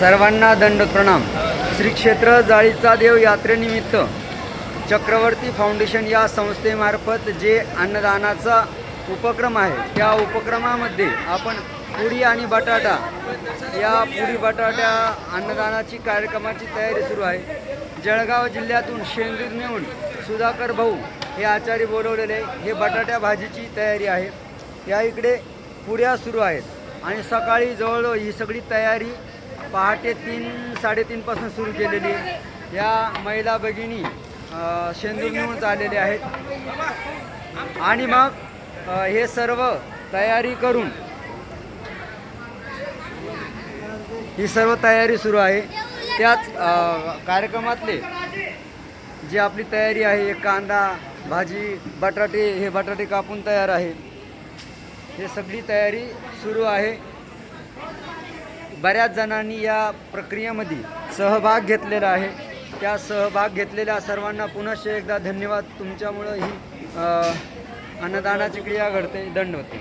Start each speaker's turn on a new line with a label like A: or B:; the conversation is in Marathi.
A: सर्वांना दंड प्रणाम. श्री क्षेत्र जाळीचा देव यात्रेनिमित्त चक्रवर्ती फाउंडेशन या संस्थेमार्फत जे अन्नदानाचा उपक्रम आहे त्या उपक्रमामध्ये आपण पुरी आणि बटाटा या पुरी बटाट्या अन्नदानाची कार्यक्रमाची तयारी सुरू आहे. जळगाव जिल्ह्यातून शेंदूर नेऊन सुधाकर भाऊ हे आचारी बोलवलेले हे बटाट्या भाजीची तयारी आहे. या इकडे पुऱ्या सुरू आहेत आणि सकाळी जवळजवळ ही सगळी तयारी पहाटे तीन साडेतीनपासून सुरू केलेली या महिला भगिनी अ, शेंदूर नेऊन आहेत. आणि मग हे सर्व तयारी करून ही सर्व तयारी सुरू आहे. त्याच कार्यक्रमातले जी आपली तयारी आहे कांदा भाजी बटाटे हे बटाटे कापून तयार आहे. हे सगळी तयारी सुरू आहे. बऱ्याच जणांनी या प्रक्रियेमध्ये सहभाग घेतलेला आहे. त्या सहभाग घेतलेल्या सर्वांना पुनश्च एकदा धन्यवाद. तुमच्यामुळं ही अन्नदानाची क्रिया घडते. दंड होते.